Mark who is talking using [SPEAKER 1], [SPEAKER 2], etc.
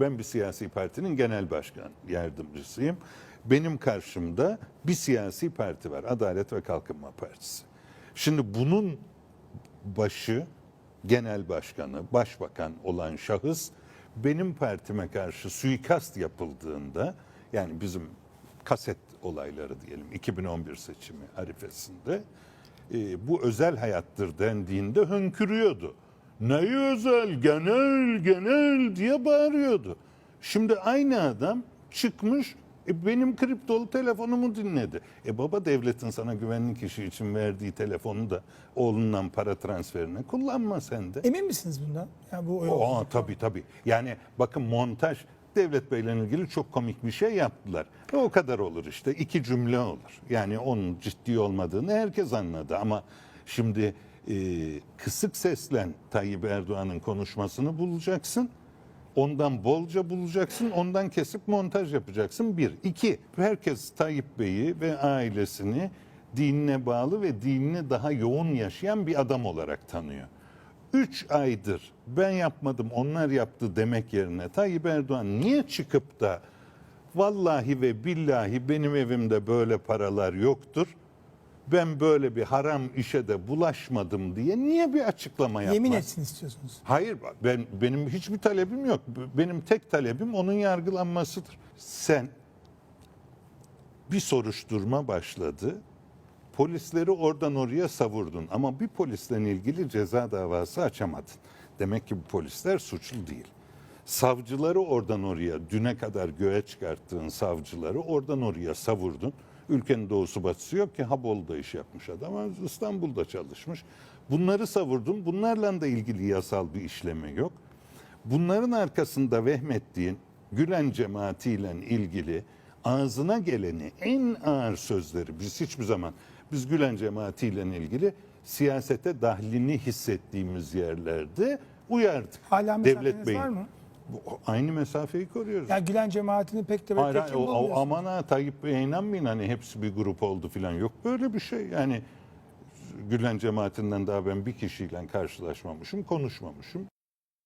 [SPEAKER 1] Ben bir siyasi partinin genel başkan yardımcısıyım. Benim karşımda bir siyasi parti var. Adalet ve Kalkınma Partisi. Şimdi bunun başı genel başkanı, başbakan olan şahıs benim partime karşı suikast yapıldığında yani bizim kaset olayları diyelim 2011 seçimi arifesinde e, bu özel hayattır dendiğinde hönkürüyordu. Neyi özel, genel, genel diye bağırıyordu. Şimdi aynı adam çıkmış e, benim kriptolu telefonumu dinledi. E baba devletin sana güvenlik işi için verdiği telefonu da oğlundan para transferine kullanma sen de.
[SPEAKER 2] Emin misiniz bundan? Yani bu
[SPEAKER 1] Aa, tabii tabii. Yani bakın montaj Devlet Bey'le ilgili çok komik bir şey yaptılar. E, o kadar olur işte. iki cümle olur. Yani onun ciddi olmadığını herkes anladı. Ama şimdi e, kısık seslen Tayyip Erdoğan'ın konuşmasını bulacaksın. Ondan bolca bulacaksın, ondan kesip montaj yapacaksın. Bir. iki herkes Tayyip Bey'i ve ailesini dinine bağlı ve dinini daha yoğun yaşayan bir adam olarak tanıyor. Üç aydır ben yapmadım onlar yaptı demek yerine Tayyip Erdoğan niye çıkıp da vallahi ve billahi benim evimde böyle paralar yoktur. Ben böyle bir haram işe de bulaşmadım diye niye bir açıklama yapmaz?
[SPEAKER 2] yemin etsin istiyorsunuz.
[SPEAKER 1] Hayır ben benim hiçbir talebim yok. Benim tek talebim onun yargılanmasıdır. Sen bir soruşturma başladı. Polisleri oradan oraya savurdun ama bir polisle ilgili ceza davası açamadın. Demek ki bu polisler suçlu değil. Savcıları oradan oraya, düne kadar göğe çıkarttığın savcıları oradan oraya savurdun. Ülkenin doğusu batısı yok ki Habolu'da iş yapmış adam ama İstanbul'da çalışmış. Bunları savurdun. Bunlarla da ilgili yasal bir işleme yok. Bunların arkasında vehmettiğin Gülen cemaatiyle ilgili ağzına geleni en ağır sözleri biz hiçbir zaman biz Gülen cemaatiyle ilgili siyasete dahlini hissettiğimiz yerlerde uyardık.
[SPEAKER 2] Hala mesafeniz var mı?
[SPEAKER 1] Aynı mesafeyi koruyoruz.
[SPEAKER 2] Ya Gülen cemaatini pek de
[SPEAKER 1] Hayır, hayır, o, o, aman ha Tayyip Bey'e inanmayın hani hepsi bir grup oldu falan yok böyle bir şey. Yani Gülen cemaatinden daha ben bir kişiyle karşılaşmamışım, konuşmamışım.